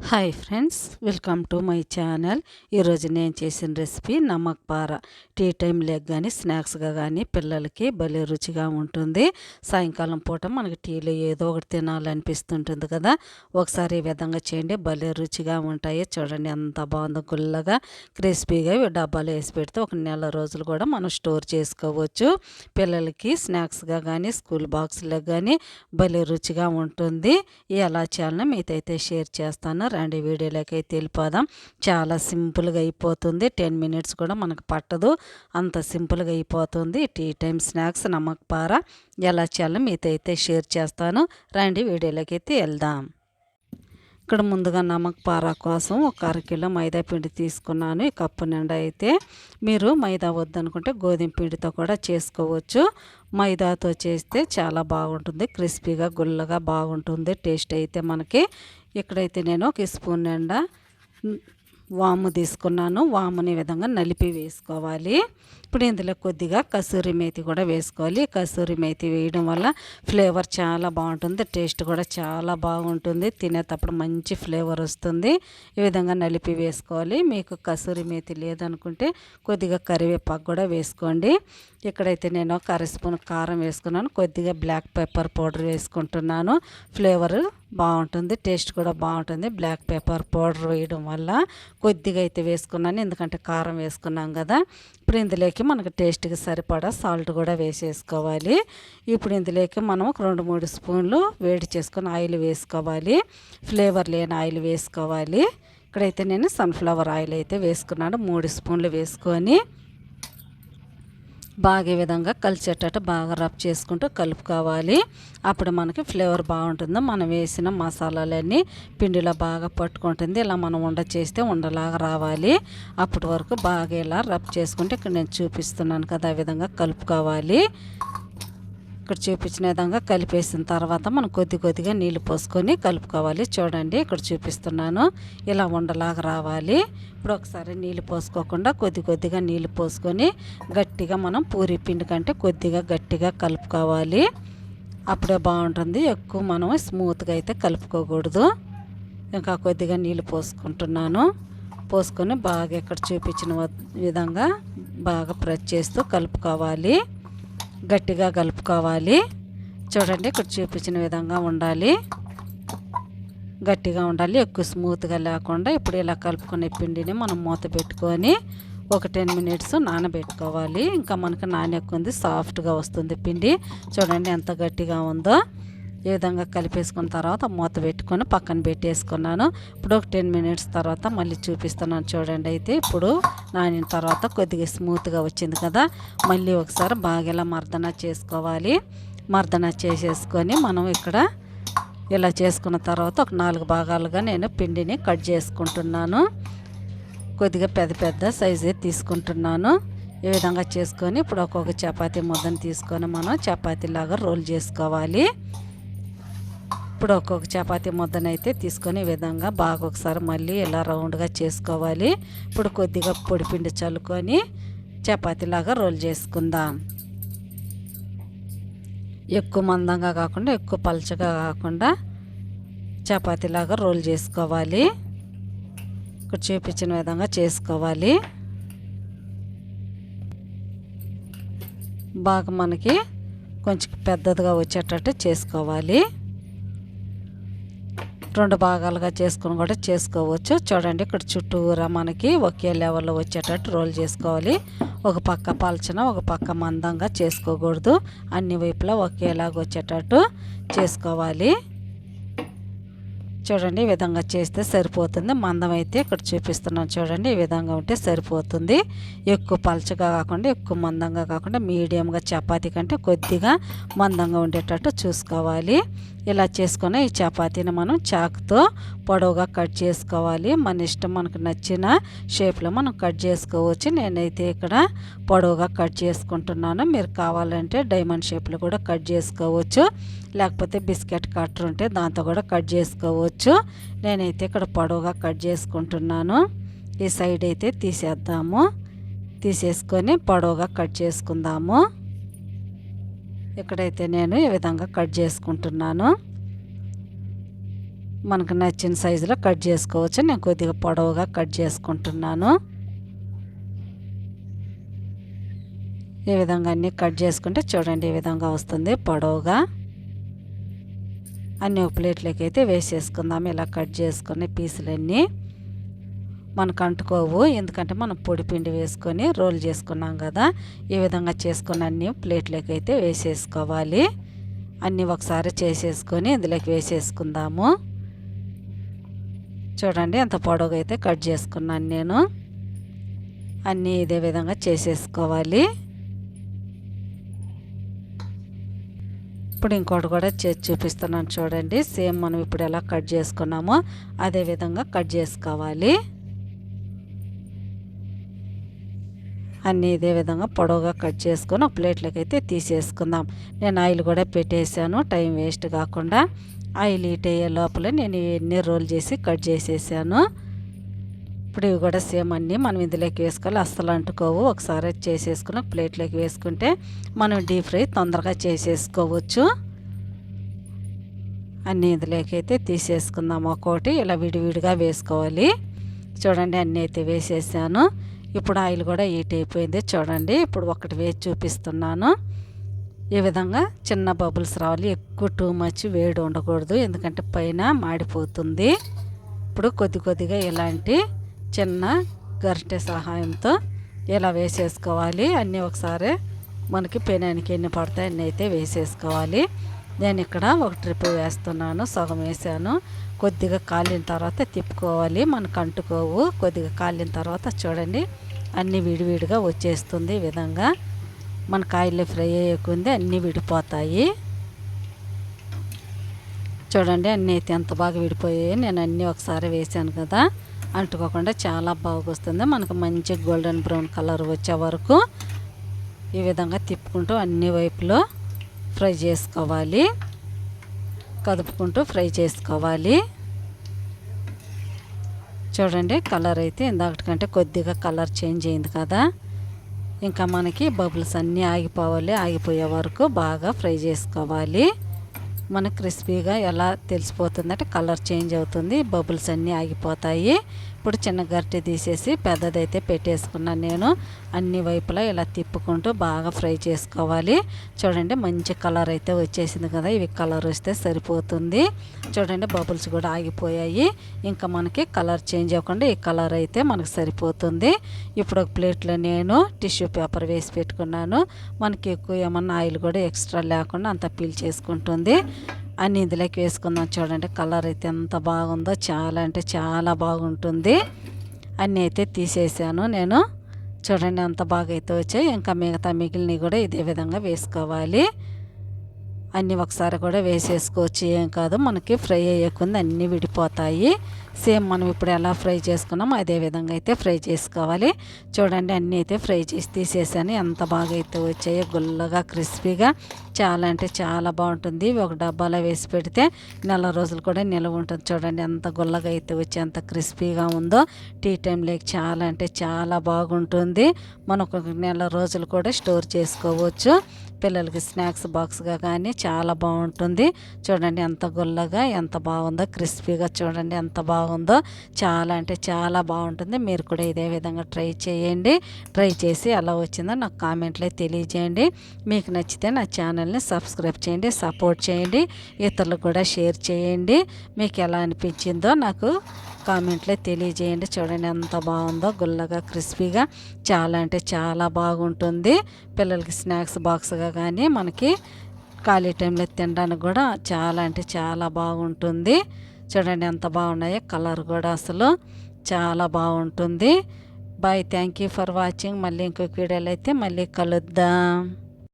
Hi friends welcome to my channel ఈరోజు నేను చేసిన రెసిపీ నమక్ పార టీ టైం లెగ్ కానీ స్నాక్స్గా కానీ పిల్లలకి భలే రుచిగా ఉంటుంది. సాయంకాలం పూట మనకి టీలో ఏదో ఒకటి తినాలనిపిస్తుంటుంది కదా. ఒకసారి ఈ విధంగా చేయండి భలే రుచిగా ఉంటాయి. చూడండి ఎంత బాగుందో గుల్లగా క్రిస్పీగా డబ్బాలో వేసి పెడితే ఒక నెల రోజులు కూడా మనం స్టోర్ చేసుకోవచ్చు. పిల్లలకి స్నాక్స్గా కానీ స్కూల్ బాక్స్లో కానీ భలే రుచిగా ఉంటుంది. ఎలా చేయాలని మీతో అయితే షేర్ చేస్తాను. రండి వీడియోలోకి అయితే వెళ్ళిపోదాం. చాలా సింపుల్గా అయిపోతుంది. టెన్ మినిట్స్ కూడా మనకు పట్టదు. అంత సింపుల్గా అయిపోతుంది. టీ టైం స్నాక్స్ నమ్మక పార ఎలా చేయాలో మీతో అయితే షేర్ చేస్తాను. రండి వీడియోలోకి అయితే వెళ్దాం. ఇక్కడ ముందుగా నమక్ పార కోసం ఒక అరకిలో మైదా పిండి తీసుకున్నాను. ఈ కప్పు నిండా అయితే మీరు మైదా వద్దనుకుంటే గోధుమ పిండితో కూడా చేసుకోవచ్చు. మైదాతో చేస్తే చాలా బాగుంటుంది. క్రిస్పీగా గుల్లగా బాగుంటుంది. టేస్ట్ అయితే మనకి ఇక్కడైతే నేను ఒక స్పూన్ నిండా వాము తీసుకున్నాను వాముని విధంగా నలిపి వేసుకోవాలి. ఇప్పుడు ఇందులో కొద్దిగా కసూరి మేతి కూడా వేసుకోవాలి. కసూరి మేతి వేయడం వల్ల ఫ్లేవర్ చాలా బాగుంటుంది. టేస్ట్ కూడా చాలా బాగుంటుంది. తినేటప్పుడు మంచి ఫ్లేవర్ వస్తుంది. ఈ విధంగా నలిపి వేసుకోవాలి. మీకు కసూరి మేతి లేదనుకుంటే కొద్దిగా కరివేపాకు కూడా వేసుకోండి. ఇక్కడైతే నేను ఒక అర స్పూన్ కారం వేసుకున్నాను కొద్దిగా బ్లాక్ పెప్పర్ పౌడర్ వేసుకుంటున్నాను. ఫ్లేవర్ బాగుంటుంది టేస్ట్ కూడా బాగుంటుంది. బ్లాక్ పెప్పర్ పౌడర్ వేయడం వల్ల కొద్దిగా అయితే వేసుకున్నాను. ఎందుకంటే కారం వేసుకున్నాం కదా. ఇప్పుడు ఇందులోకి మనకు టేస్ట్కి సరిపడా సాల్ట్ కూడా వేసేసుకోవాలి. ఇప్పుడు ఇందులోకి మనం ఒక రెండు మూడు స్పూన్లు వేడి చేసుకొని ఆయిల్ వేసుకోవాలి. ఫ్లేవర్ లేని ఆయిల్ వేసుకోవాలి. ఇక్కడైతే నేను సన్ఫ్లవర్ ఆయిల్ అయితే వేసుకున్నాను. మూడు స్పూన్లు వేసుకొని బాగా విధంగా కలిసేటట్టు బాగా రబ్ చేసుకుంటూ కలుపుకోవాలి. అప్పుడు మనకి ఫ్లేవర్ బాగుంటుంది. మనం వేసిన మసాలాలన్నీ పిండిలో బాగా పట్టుకుంటుంది. ఇలా మనం ఉండ చేస్తే ఉండలాగా రావాలి. అప్పటి వరకు బాగా ఇలా రబ్ చేసుకుంటే ఇక్కడ నేను చూపిస్తున్నాను కదా ఆ విధంగా కలుపుకోవాలి. ఇక్కడ చూపించిన విధంగా కలిపేసిన తర్వాత మనం కొద్ది కొద్దిగా నీళ్ళు పోసుకొని కలుపుకోవాలి. చూడండి ఇక్కడ చూపిస్తున్నాను. ఇలా ఉండలాగా రావాలి. ఇప్పుడు ఒకసారి నీళ్ళు పోసుకోకుండా కొద్ది కొద్దిగా నీళ్ళు పోసుకొని గట్టిగా మనం పూరి పిండి కంటే కొద్దిగా గట్టిగా కలుపుకోవాలి. అప్పుడే బాగుంటుంది. ఎక్కువ మనం స్మూత్గా అయితే కలుపుకోకూడదు. ఇంకా కొద్దిగా నీళ్ళు పోసుకుంటున్నాను. పోసుకొని బాగా ఇక్కడ చూపించిన విధంగా బాగా ప్రెస్ చేస్తూ కలుపుకోవాలి. గట్టిగా కలుపుకోవాలి. చూడండి ఇక్కడ చూపించిన విధంగా ఉండాలి. గట్టిగా ఉండాలి ఎక్కువ స్మూత్గా లేకుండా ఇప్పుడు ఇలా కలుపుకునే పిండిని మనం మూత పెట్టుకొని ఒక టెన్ మినిట్స్ నానబెట్టుకోవాలి. ఇంకా మనకు నానెక్కుంది సాఫ్ట్గా వస్తుంది పిండి. చూడండి ఎంత గట్టిగా ఉందో. ఈ విధంగా కలిపేసుకున్న తర్వాత మూత పెట్టుకొని పక్కన పెట్టేసుకున్నాను. ఇప్పుడు ఒక టెన్ మినిట్స్ తర్వాత మళ్ళీ చూపిస్తున్నాను చూడండి. అయితే ఇప్పుడు నానిన తర్వాత కొద్దిగా స్మూత్గా వచ్చింది కదా. మళ్ళీ ఒకసారి బాగా ఇలా మర్దన చేసుకోవాలి. మర్దన చేసేసుకొని మనం ఇక్కడ ఇలా చేసుకున్న తర్వాత ఒక నాలుగు భాగాలుగా నేను పిండిని కట్ చేసుకుంటున్నాను. కొద్దిగా పెద్ద పెద్ద సైజే తీసుకుంటున్నాను. ఈ విధంగా చేసుకొని ఇప్పుడు ఒక్కొక్క చపాతీ ముద్దను తీసుకొని మనం చపాతీలాగా రోల్ చేసుకోవాలి. ఇప్పుడు ఒక్కొక్క చపాతీ ముద్దనైతే తీసుకొని విధంగా బాగా ఒకసారి మళ్ళీ ఇలా రౌండ్గా చేసుకోవాలి. ఇప్పుడు కొద్దిగా పొడిపిండి చల్లుకొని చపాతీలాగా రోల్ చేసుకుందాం. ఎక్కువ మందంగా కాకుండా ఎక్కువ పలచగా కాకుండా చపాతీలాగా రోల్ చేసుకోవాలి. ఇక్కడ చూపించిన విధంగా చేసుకోవాలి. బాగా మనకి కొంచెం పెద్దదిగా వచ్చేటట్టు చేసుకోవాలి. రెండు భాగాలుగా చేసుకుని కూడా చేసుకోవచ్చు. చూడండి ఇక్కడ చుట్టూరా మనకి ఒకే లెవెల్లో వచ్చేటట్టు రోల్ చేసుకోవాలి. ఒక పక్క పలచన ఒక పక్క మందంగా చేసుకోకూడదు. అన్ని వైపులా ఒకేలాగా వచ్చేటట్టు చేసుకోవాలి. చూడండి ఈ విధంగా చేస్తే సరిపోతుంది. మందం అయితే ఇక్కడ చూపిస్తున్నాను చూడండి ఈ విధంగా ఉంటే సరిపోతుంది. ఎక్కువ పలచగా కాకుండా ఎక్కువ మందంగా కాకుండా మీడియంగా చపాతీ కంటే కొద్దిగా మందంగా ఉండేటట్టు చూసుకోవాలి. ఇలా చేసుకొని ఈ చపాతీని మనం చాకుతో పొడవుగా కట్ చేసుకోవాలి. మన ఇష్టం మనకు నచ్చిన షేప్లో మనం కట్ చేసుకోవచ్చు. నేనైతే ఇక్కడ పొడవుగా కట్ చేసుకుంటున్నాను. మీరు కావాలంటే డైమండ్ షేప్లో కూడా కట్ చేసుకోవచ్చు. లేకపోతే బిస్కెట్ కట్టర్ ఉంటే దాంతో కూడా కట్ చేసుకోవచ్చు. నేనైతే ఇక్కడ పొడవుగా కట్ చేసుకుంటున్నాను. ఈ సైడ్ అయితే తీసేద్దాము. తీసేసుకొని పొడవుగా కట్ చేసుకుందాము. ఇక్కడైతే నేను ఈ విధంగా కట్ చేసుకుంటున్నాను. మనకు నచ్చిన సైజులో కట్ చేసుకోవచ్చు. నేను కొద్దిగా పొడవుగా కట్ చేసుకుంటున్నాను. ఈ విధంగా అన్నీ కట్ చేసుకుంటే చూడండి ఈ విధంగా వస్తుంది పొడవుగా. అన్నీ ఒక ప్లేట్లోకి అయితే వేసేసుకుందాం. ఇలా కట్ చేసుకుని పీసులన్నీ మనకు అంటుకోవు. ఎందుకంటే మనం పొడి పిండి వేసుకొని రోల్ చేసుకున్నాం కదా. ఈ విధంగా చేసుకుని అన్ని ప్లేట్లోకి అయితే వేసేసుకోవాలి. అన్నీ ఒకసారి చేసేసుకొని ఇందులోకి వేసేసుకుందాము. చూడండి ఎంత పొడవుగా అయితే కట్ చేసుకున్నాను నేను. అన్నీ ఇదే విధంగా చేసేసుకోవాలి. ఇప్పుడు ఇంకోటి కూడా చేసి చూపిస్తున్నాను చూడండి. సేమ్ మనం ఇప్పుడు ఎలా కట్ చేసుకున్నామో అదే విధంగా కట్ చేసుకోవాలి. అన్నీ ఇదే విధంగా పొడవుగా కట్ చేసుకొని ఒక ప్లేట్లోకి అయితే తీసేసుకుందాం. నేను ఆయిల్ కూడా పెట్టేశాను టైం వేస్ట్ కాకుండా. ఆయిల్ హీట్ అయ్యే లోపల నేను ఎన్ని రోల్ చేసి కట్ చేసేసాను. ఇప్పుడు ఇవి కూడా సేమ్ అన్నీ మనం ఇందులోకి వేసుకోవాలి. అస్సలు అంటుకోవు. ఒకసారి చేసేసుకుని ప్లేట్లోకి వేసుకుంటే మనం డీప్ ఫ్రై తొందరగా చేసేసుకోవచ్చు. అన్నీ ఇందులోకి అయితే తీసేసుకుందాం. ఒక్కోటి ఇలా విడివిడిగా వేసుకోవాలి. చూడండి అన్నీ అయితే వేసేసాను. ఇప్పుడు ఆయిల్ కూడా హీట్ అయిపోయింది. చూడండి ఇప్పుడు ఒకటి వేసి చూపిస్తున్నాను. ఈ విధంగా చిన్న బబుల్స్ రావాలి. ఎక్కువ టూ మచ్ వేడి ఉండకూడదు. ఎందుకంటే పైన మాడిపోతుంది. ఇప్పుడు కొద్ది కొద్దిగా ఇలాంటి చిన్న గరిటె సహాయంతో ఇలా వేసేసుకోవాలి అన్నీ ఒకసారి మనకి పెనానికి ఎన్ని పడతాయి అన్నీ అయితే వేసేసుకోవాలి. నేను ఇక్కడ ఒక ట్రిప్ వేస్తున్నాను సగం వేసాను. కొద్దిగా కాలిన తర్వాత తిప్పుకోవాలి మనకు అంటుకోవు. కొద్దిగా కాలిన తర్వాత చూడండి అన్నీ విడివిడిగా వచ్చేస్తుంది ఈ విధంగా. మన కాయలు ఫ్రై అయ్యకుంది అన్నీ విడిపోతాయి. చూడండి అన్నీ అయితే ఎంత బాగా విడిపోయాయి నేను అన్నీ ఒకసారి వేసాను కదా. అంటుకోకుండా చాలా బాగా వస్తుంది మనకు మంచి గోల్డెన్ బ్రౌన్ కలర్ వచ్చే వరకు ఈ విధంగా తిప్పుకుంటూ అన్ని వైపులో ఫ్రై చేసుకోవాలి. కదుపుకుంటూ ఫ్రై చేసుకోవాలి. చూడండి కలర్ అయితే ఇందాకటికంటే కొద్దిగా కలర్ చేంజ్ అయింది కదా. ఇంకా మనకి బబుల్స్ అన్నీ ఆగిపోవాలి. ఆగిపోయే వరకు బాగా ఫ్రై చేసుకోవాలి. మనకు క్రిస్పీగా ఎలా తెలిసిపోతుందంటే కలర్ చేంజ్ అవుతుంది బబుల్స్ అన్నీ ఆగిపోతాయి. ఇప్పుడు చిన్న గరిటె తీసేసి పెద్దదైతే పెట్టేసుకున్నాను నేను. అన్ని వైపులా ఇలా తిప్పుకుంటూ బాగా ఫ్రై చేసుకోవాలి. చూడండి మంచి కలర్ అయితే వచ్చేసింది కదా. ఇవి కలర్ వస్తే సరిపోతుంది. చూడండి బబుల్స్ కూడా ఆగిపోయాయి. ఇంకా మనకి కలర్ చేంజ్ అవ్వకుండా ఈ కలర్ అయితే మనకు సరిపోతుంది. ఇప్పుడు ఒక ప్లేట్లో నేను టిష్యూ పేపర్ వేసి పెట్టుకున్నాను. మనకి ఎక్కువ ఏమన్నా ఆయిల్ కూడా ఎక్స్ట్రా లేకుండా అంత పీల్ చేసుకుంటుంది. అన్ని ఇందులోకి వేసుకుందాం. చూడండి కలర్ అయితే ఎంత బాగుందో చాలా అంటే చాలా బాగుంటుంది. అన్నీ అయితే తీసేసాను నేను. చూడండి అంత బాగా అయితే వచ్చాయి ఇంకా మిగతా మిగిలినవి కూడా ఇదే విధంగా వేసుకోవాలి. అన్నీ ఒకసారి కూడా వేసేసుకోవచ్చు. ఏం కాదు మనకి ఫ్రై అయ్యకుండా అన్నీ విడిపోతాయి. సేమ్ మనం ఇప్పుడు ఎలా ఫ్రై చేసుకున్నామో అదే విధంగా అయితే ఫ్రై చేసుకోవాలి. చూడండి అన్నీ అయితే ఫ్రై చేసి తీసేసాను. ఎంత బాగా అయితే వచ్చాయో గుల్లగా క్రిస్పీగా. చాలా అంటే చాలా బాగుంటుంది. ఒక డబ్బాలో వేసి పెడితే నెల రోజులు కూడా నిల్వ ఉంటుంది. చూడండి ఎంత గుల్లగా అయితే వచ్చి ఎంత క్రిస్పీగా ఉందో. టీ టైం లేక్ చాలా అంటే చాలా బాగుంటుంది. మనకు ఒక నెల రోజులు కూడా స్టోర్ చేసుకోవచ్చు. పిల్లలకి స్నాక్స్ బాక్స్గా కానీ చాలా బాగుంటుంది చూడండి ఎంత గుల్లగా ఎంత బాగుందో క్రిస్పీగా చూడండి ఎంత బాగుందో చాలా అంటే చాలా బాగుంటుంది మీరు కూడా ఇదే విధంగా ట్రై చేయండి. ట్రై చేసి ఎలా వచ్చిందో నాకు కామెంట్లో తెలియజేయండి. మీకు నచ్చితే నా ఛానల్ని సబ్స్క్రైబ్ చేయండి సపోర్ట్ చేయండి. ఇతరులకు కూడా షేర్ చేయండి. మీకు ఎలా అనిపించిందో నాకు కామెంట్లో తెలియజేయండి. చూడండి ఎంత బాగుందో గుల్లగా క్రిస్పీగా. చాలా అంటే చాలా బాగుంటుంది. పిల్లలకి స్నాక్స్ బాక్స్గా కానీ మనకి ఖాళీ టైంలో తినడానికి కూడా చాలా అంటే చాలా బాగుంటుంది. చూడండి ఎంత బాగున్నాయో కలర్ కూడా అసలు చాలా బాగుంటుంది. Bye thank you for watching. మళ్ళీ ఇంకొక వీడియోలో అయితే మళ్ళీ కలుద్దాం.